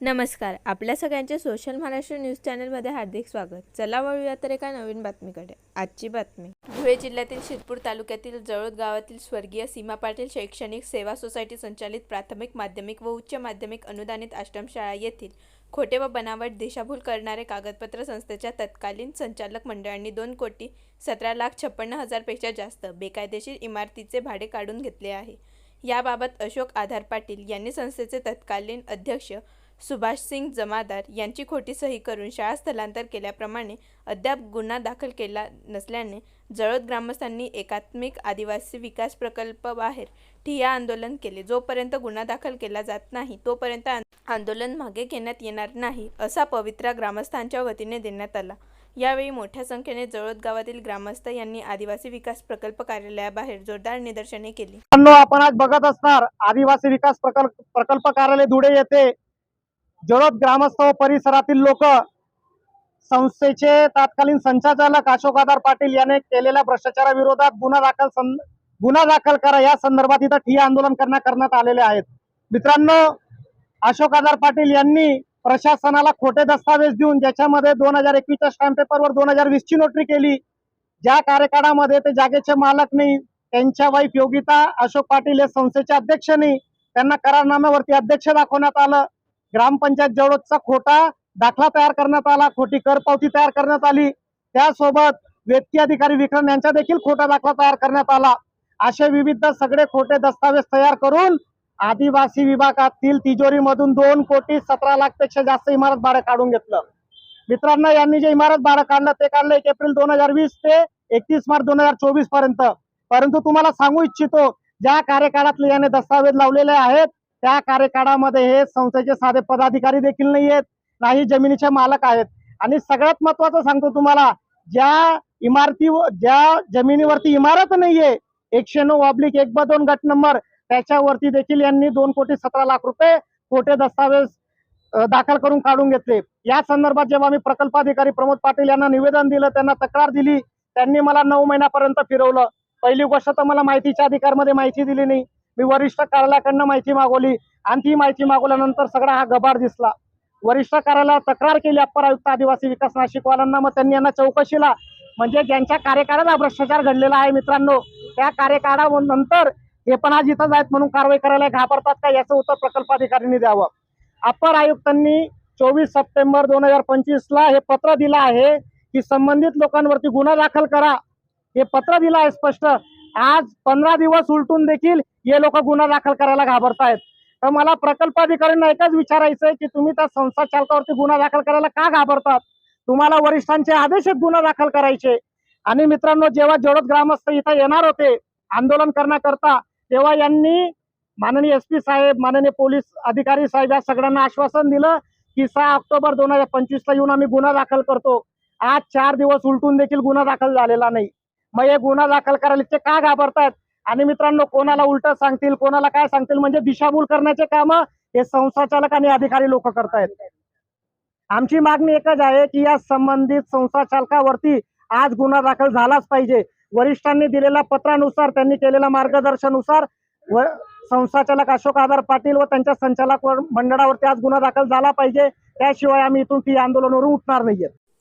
नमस्कार आपल्या सगळ्यांचे सोशल महाराष्ट्र न्यूज चॅनलमध्ये हार्दिक स्वागत. चला वळूया तर एका नवीन बातमीकडे. आजची बातमी. धुळे जिल्ह्यातील शिरपूर तालुक्यातील जळोद गावातील स्वर्गीय सीमा पाटील शैक्षणिक सेवा सोसायटी संचालित प्राथमिक माध्यमिक व उच्च माध्यमिक अनुदानित आश्रमशाळा येथील खोटे व बनावट दिशाभूल करणारे कागदपत्र संस्थेच्या तत्कालीन संचालक मंडळांनी दोन कोटी सतरा लाख छप्पन्न हजारपेक्षा जास्त बेकायदेशीर इमारतीचे भाडे काढून घेतले आहे. याबाबत अशोक आधार पाटील यांनी संस्थेचे तत्कालीन अध्यक्ष सुभाष सिंग जमादार यांची खोटी सही करून शाळा स्थलांतर केल्याप्रमाणे अद्याप गुन्हा दाखल केला नसल्याने जळोद ग्रामस्थांनी एकात्मिक आदिवासी विकास प्रकल्प बाहेर ठिय्या आंदोलन केले. जोपर्यंत गुन्हा दाखल केला जात नाही तोपर्यंत आंदोलन मागे घेण्यात येणार नाही असा पवित्रा ग्रामस्थांच्या वतीने देण्यात आला. यावेळी मोठ्या संख्येने जळोद गावातील ग्रामस्थ यांनी आदिवासी विकास प्रकल्प कार्यालयाबाहेर जोरदार निदर्शने केली. आपण आज बघत असणार आदिवासी विकास प्रकल्प प्रकल्प कार्यालय धुळे येथे जळोद ग्रामस्थ व परिसरातील लोक संस्थेचे तत्कालीन संचालक अशोक आधार पाटील याने केलेल्या भ्रष्टाचाराविरोधात गुन्हा दाखल गुन्हा दाखल करा या संदर्भात इथं ठिय्या आंदोलन करण्या करण्यात आलेले आहेत. मित्रांनो अशोक आधार पाटील यांनी प्रशासनाला खोटे दस्तावेज देऊन ज्याच्यामध्ये दोन हजार एकवीसच्या स्टॅम्प पेपरवर दोन हजार वीसची नोटरी केली ज्या कार्यकाळामध्ये ते जागेचे मालक नाही त्यांच्या वाईफ योगिता अशोक पाटील हे संस्थेचे अध्यक्ष नाही त्यांना करारनाम्यावरती अध्यक्ष दाखवण्यात आलं. ग्रामपंचायत जवळचा खोटा दाखला तयार करण्यात आला खोटी कर पावती तयार करण्यात आली. त्यासोबत व्यक्ती अधिकारी विक्रम यांचा देखील खोटा दाखला तयार करण्यात आला. असे विविध सगळे खोटे दस्तावेज तयार करून आदिवासी विभागातील तिजोरीमधून दोन कोटी सतरा लाखपेक्षा जास्त इमारत भाडं काढून घेतलं. मित्रांनो यांनी जे इमारत भाडं काढलं ते काढलं एक एप्रिल दोन हजार वीस ते एकतीस मार्च दोन हजार चोवीसपर्यंत. परंतु तुम्हाला सांगू इच्छितो ज्या कार्यकाळातले याने दस्तावेज लावलेले आहेत त्या कार्यकाळामध्ये हे संस्थेचे साधे पदाधिकारी देखील नाही आहेत नाही जमिनीचे मालक आहेत. आणि सगळ्यात महत्वाचं सांगतो तुम्हाला ज्या इमारती ज्या जमिनीवरती इमारत नाहीये एकशे नऊ ऑब्लिक एक ब दोन गट नंबर त्याच्यावरती देखील यांनी दोन कोटी सतरा लाख रुपये खोटे दस्तावेज दाखल करून काढून घेतले. या संदर्भात जेव्हा मी प्रकल्पाधिकारी प्रमोद पाटील यांना निवेदन दिलं त्यांना तक्रार दिली त्यांनी मला नऊ महिन्यापर्यंत फिरवलं. पहिली गोष्ट तर मला माहितीच्या अधिकारमध्ये माहिती दिली नाही. मी वरिष्ठ कार्यालयाकडनं माहिती मागवली आणि ती माहिती मागवल्यानंतर सगळा हा गबार दिसला. वरिष्ठ कार्यालयात तक्रार केली अप्पर आयुक्त आदिवासी विकास नाशिकवाल्यांना मग त्यांनी यांना चौकशीला म्हणजे ज्यांच्या कार्यकाळात हा भ्रष्टाचार घडलेला आहे मित्रांनो त्या कार्यकाळानंतर हे पण आज इथंच आहेत म्हणून कारवाई करायला घाबरतात का याचं उत्तर प्रकल्पाधिकाऱ्यांनी द्यावं. अप्पर आयुक्तांनी चोवीस सप्टेंबर दोन हजार पंचवीसला हे पत्र दिलं आहे की संबंधित लोकांवरती गुन्हा दाखल करा. हे पत्र दिलं आहे स्पष्ट. आज पंधरा दिवस उलटून देखील हे लोक गुन्हा दाखल करायला घाबरतायत. तर मला प्रकल्पाधिकाऱ्यांना एकच विचारायचंय की तुम्ही त्या संस्था चालकावरती गुन्हा दाखल करायला का घाबरतात? तुम्हाला वरिष्ठांचे आदेश गुन्हा दाखल करायचे. आणि मित्रांनो जेव्हा जोडत ग्रामस्थ इथं येणार होते आंदोलन करण्याकरता तेव्हा यांनी माननीय एस पी साहेब माननीय पोलीस अधिकारी साहेब या सगळ्यांना आश्वासन दिलं की सहा ऑक्टोबर दोन हजार पंचवीस ला येऊन आम्ही गुन्हा दाखल करतो. आज चार दिवस उलटून देखील गुन्हा दाखल झालेला नाही. मग हे गुन्हा दाखल करायला ते का घाबरतायत? आणि मित्रांनो कोणाला उलट सांगतील कोणाला काय सांगतील म्हणजे दिशाभूल करण्याचे काम हे संस्थाचालक आणि अधिकारी लोक करतायत. आमची मागणी एकच आहे की या संबंधित संस्था चालकावरती आज गुन्हा दाखल झालाच पाहिजे. वरिष्ठांनी दिलेल्या पत्रानुसार त्यांनी केलेल्या मार्गदर्शनानुसार व संस्थाचालक अशोक आधार पाटील व त्यांच्या संचालक मंडळावरती आज गुन्हा दाखल झाला पाहिजे. त्याशिवाय आम्ही इथून ती आंदोलनावरून उठणार नाहीये.